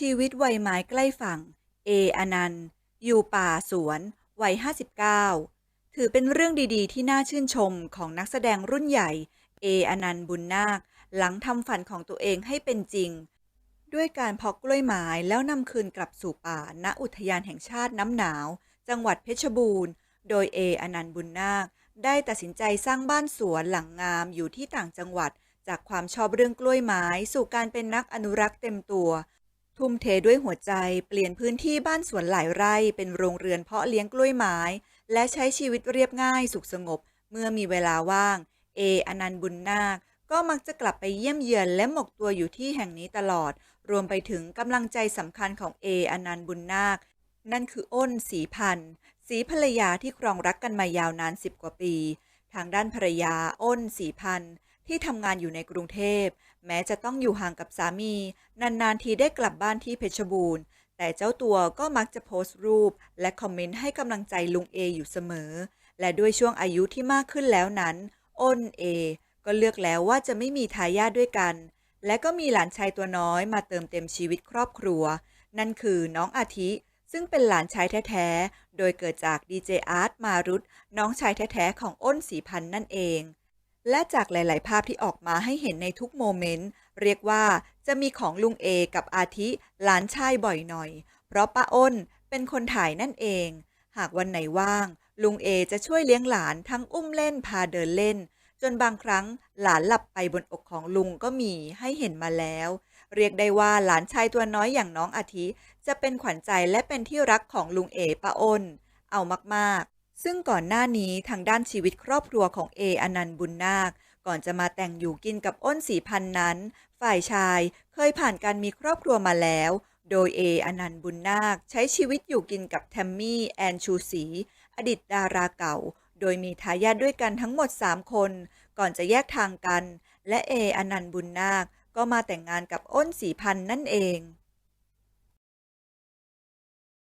ชีวิตวัยไม้ใกล้ฝั่ง เออนันต์ อยู่ป่าสวน วัย 59 ถือเป็นเรื่องดีๆ ที่น่าชื่นชมของนักแสดงรุ่นใหญ่ เออนันต์บุญนาค หลังทำฝันของตัวเองให้เป็นจริง ด้วยการเพาะกล้วยไม้แล้วนำคืนกลับสู่ป่า ณ อุทยานแห่งชาติน้ำหนาว จังหวัดเพชรบูรณ์ โดยเออนันต์บุญนาค ได้ตัดสินใจสร้างบ้านสวนหลังงามอยู่ที่ต่างจังหวัดจากความชอบเรื่องกล้วยไม้สู่การเป็นนักอนุรักษ์เต็มตัว ทุ่มเทด้วยหัวใจเปลี่ยนพื้นที่บ้านสวนหลายไร่เป็นโรงเรือนเพาะเลี้ยงกล้วยไม้ และใช้ชีวิตเรียบง่ายสุขสงบ เมื่อมีเวลาว่าง เอ อนันต์บุญนาค ก็มักจะกลับไปเยี่ยมเยือนและหมกตัวอยู่ที่แห่งนี้ตลอด รวมไปถึงกำลังใจสำคัญของเอ อนันต์บุญนาค นั่นคืออ้นสีพันธ์สีภรรยาที่ครองรักกันมายาวนานสิบกว่าปี ทางด้านภรรยาอ้นสีพันธ์ ที่ทำงานอยู่ในกรุงเทพ แม้จะต้องอยู่ห่างกับสามี นาน ๆ ทีได้กลับบ้านที่เพชรบูรณ์ แต่เจ้าตัวก็มักจะโพสต์รูป และคอมเมนต์ให้กำลังใจลุงเออยู่เสมอ และด้วยช่วงอายุที่มากขึ้นแล้วนั้น อ้นเอ ก็เลือกแล้วว่าจะไม่มีทายาทด้วยกัน และก็มีหลานชายตัวน้อยมาเติมเต็มชีวิตครอบครัว นั่นคือน้องอาทิ ซึ่งเป็นหลานชายแท้ ๆ โดยเกิดจากดีเจอาร์ตมารุตน้องชายแท้ ๆ ของอ้นสีพันนั่นเอง และจากหลาย ๆ ภาพที่ออกมาให้เห็นในทุกโมเมนต์ เรียกว่าจะมีของลุงเอกับอาทิหลานชายบ่อยหน่อย เพราะป้าอ้นเป็นคนถ่ายนั่นเอง หากวันไหนว่าง ลุงเอจะช่วยเลี้ยงหลานทั้งอุ้มเล่นพาเดินเล่น จนบางครั้งหลานหลับไปบนอกของลุงก็มีให้เห็นมาแล้ว เรียกได้ว่าหลานชายตัวน้อยอย่างน้องอาทิ จะเป็นขวัญใจและเป็นที่รักของลุงเอป้าอ้น เอามากๆ ซึ่งก่อนหน้านี้ทางด้านชีวิตครอบครัวของเออนันต์บุญนาค ก่อนจะมาแต่งอยู่กินกับอ้นสีพันนั้น ฝ่ายชายเคยผ่านการมีครอบครัวมาแล้ว โดยเออนันต์บุญนาค ใช้ชีวิตอยู่กินกับแทมมี่แอนชูศรีอดีตดาราเก่า โดยมีทายาทด้วยกันทั้งหมด 3 คน ก่อนจะแยกทางกัน และเออนันต์บุญนาคก็มาแต่งงานกับอ้นสีพันนั่นเอง